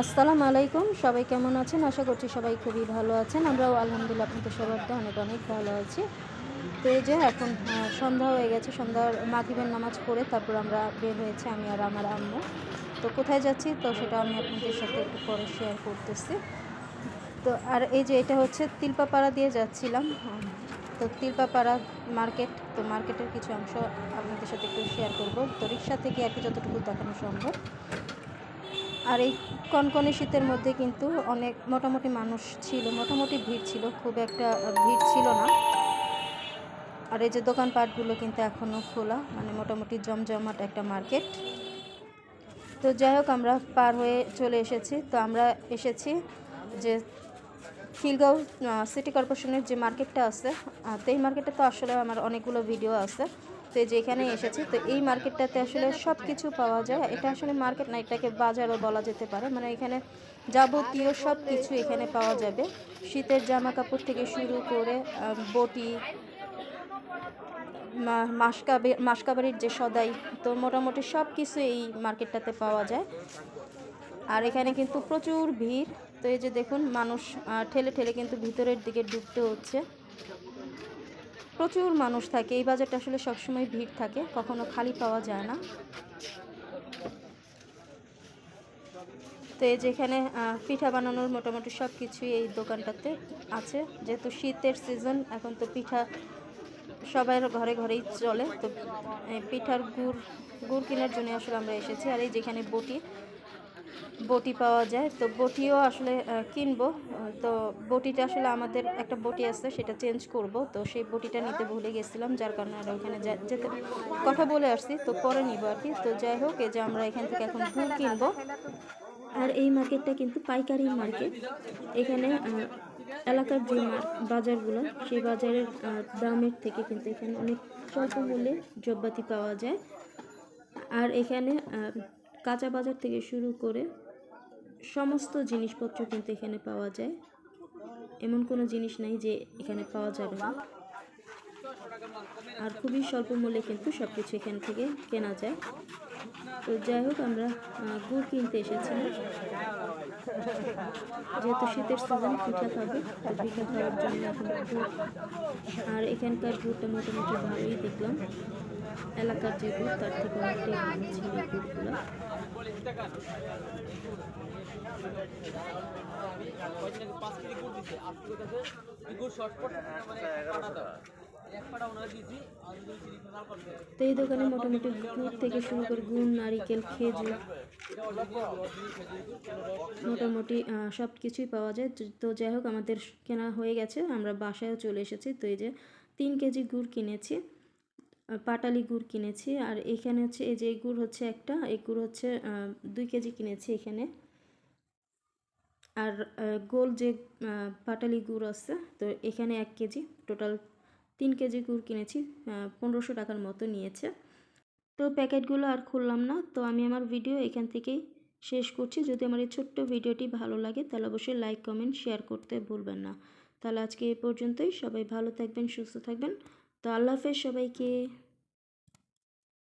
আসসালামু আলাইকুম। সবাই কেমন আছেন? আশা করছি সবাই খুবই ভালো আছেন। আমরাও আলহামদুলিল্লাহ আপনাদের সবার তো অনেক অনেক ভালো আছি। তো এই যে এখন সন্ধ্যা হয়ে গেছে, সন্ধ্যার মাগরিবের নামাজ পড়ে তারপর আমরা বের হয়েছে আমি আর আমার আম্মু। তো কোথায় যাচ্ছি? তো সেটা আমি আপনাদের সাথে একটু পরে শেয়ার করতেছি। তো আর এই যে এটা হচ্ছে তিলপাপাড়া দিয়ে যাচ্ছিলাম। তো তিলপাপাড়া মার্কেট, তো মার্কেটের কিছু অংশ আপনাদের সাথে একটু শেয়ার করব। তো রিক্সা থেকে আর কি যতটুকু দেখানো সম্ভব। আর এই কনকনে শীতের মধ্যে কিন্তু অনেক মোটামুটি মানুষ ছিল, মোটামুটি ভিড় ছিল, খুব একটা ভিড় ছিল না। আর এই যে দোকানপাটগুলো কিন্তু এখনও খোলা মানে মোটামুটি জমজমাট একটা মার্কেট। তো যাই হোক, আমরা পার হয়ে চলে এসেছি। তো আমরা এসেছি যে খিলগাঁও সিটি কর্পোরেশনের যে মার্কেটটা আছে তো এই মার্কেটে তো আসলে আমার অনেকগুলো ভিডিও আছে। তো এই যে এখানে এসেছি, তো এই মার্কেটটাতে আসলে সব কিছু পাওয়া যায়। এটা আসলে মার্কেট না, এটাকে বাজারও বলা যেতে পারে। মানে এখানে যাবতীয় সব কিছু এখানে পাওয়া যাবে। শীতের জামা কাপড় থেকে শুরু করে বটি মাসকাবে মাসকাবাড়ির যে সদাই, তো মোটামুটি সব কিছু এই মার্কেটটাতে পাওয়া যায়। আর এখানে কিন্তু প্রচুর ভিড়। তো এই যে দেখুন, মানুষ ঠেলে ঠেলে কিন্তু ভিতরের দিকে ঢুকতে হচ্ছে। প্রচুর মানুষ থাকে। এই বাজারটা আসলে সবসময় ভিড় থাকে, কখনো খালি পাওয়া যায় না। তো এই যেখানে পিঠা বানানোর মোটামুটি সব কিছুই এই দোকানটাতে আছে। যেহেতু শীতের সিজন এখন তো পিঠা সবার ঘরে ঘরেই চলে। তো পিঠার গুড় গুড় কেনার জন্য আসলে আমরা এসেছি। আর এই যেখানে বটি বটি পাওয়া যায়। তো বটিও আসলে কিনবো। তো বটিটা আসলে আমাদের একটা বটি আছে, সেটা চেঞ্জ করব। তো সেই বটিটা নিতে ভুলে গেছিলাম, যার কারণে আর ওখানে যেতে কথা বলে আসছি। তো পরে নিব আর কি। তো যাই হোক, এই যে আমরা এখান থেকে এখন গুড় কিনবো। আর এই মার্কেটটা কিন্তু পাইকারি মার্কেট। এখানে এলাকার যে বাজারগুলো, সেই বাজারের দামের থেকে কিন্তু এখানে অনেক স্বল্প মূল্যে জব্বাতি পাওয়া যায়। আর এখানে কাঁচা বাজার থেকে শুরু করে সমস্ত জিনিসপত্র কিন্তু এখানে পাওয়া যায়। এমন কোনো জিনিস নাই যে এখানে পাওয়া যাবে না। আর খুবই স্বল্প মূল্যে কিন্তু সব কিছু এখান থেকে কেনা যায়। তো যাই হোক, আমরা গুড় কিনতে এসেছিলাম যেহেতু শীতের সিজন পিঠা খাব। তো পিঠা খাওয়ার জন্য এখন আর এখানকার গুড়টা মোটামুটি ভালোই দেখলাম। এলাকার যে গুড়, তার থেকে অনেকটাই ভালো ছিল গুড়গুলো। পাঁচ কেজি গুড় দিছে আজকে গুড় শর্টপট মানে তো এই দোকানে মোটামুটি গুড় থেকে শুরু করে গুড়, নারিকেল, খেজুর মোটামুটি সব কিছুই পাওয়া যায়। তো- যাই হোক, আমাদের কেনা হয়ে গেছে। আমরা বাসায়ও চলে এসেছি। তো এই যে তিন কেজি গুড় কিনেছি পাটালি গুড় কিনেছি। আর এখানে হচ্ছে, এই যে গুড় হচ্ছে একটা, এই গুড় হচ্ছে দুই কেজি কিনেছি এখানে। আর গোল যে পাটালি গুড় আছে, তো এখানে এক কেজি টোটাল তিন কেজি গুড় কিনেছি পনেরোশো টাকার মতো নিয়েছে। তো প্যাকেটগুলো আর খুললাম না, তো আমি আমার ভিডিও এখান থেকেই শেষ করছি। যদি আমার এই ছোট্ট ভিডিওটি ভালো লাগে, তাহলে অবশ্যই লাইক, কমেন্ট, শেয়ার করতে ভুলবেন না। তাহলে আজকে এ পর্যন্তই। সবাই ভালো থাকবেন, সুস্থ থাকবেন। তো আল্লাহ হাফেজ সবাইকে।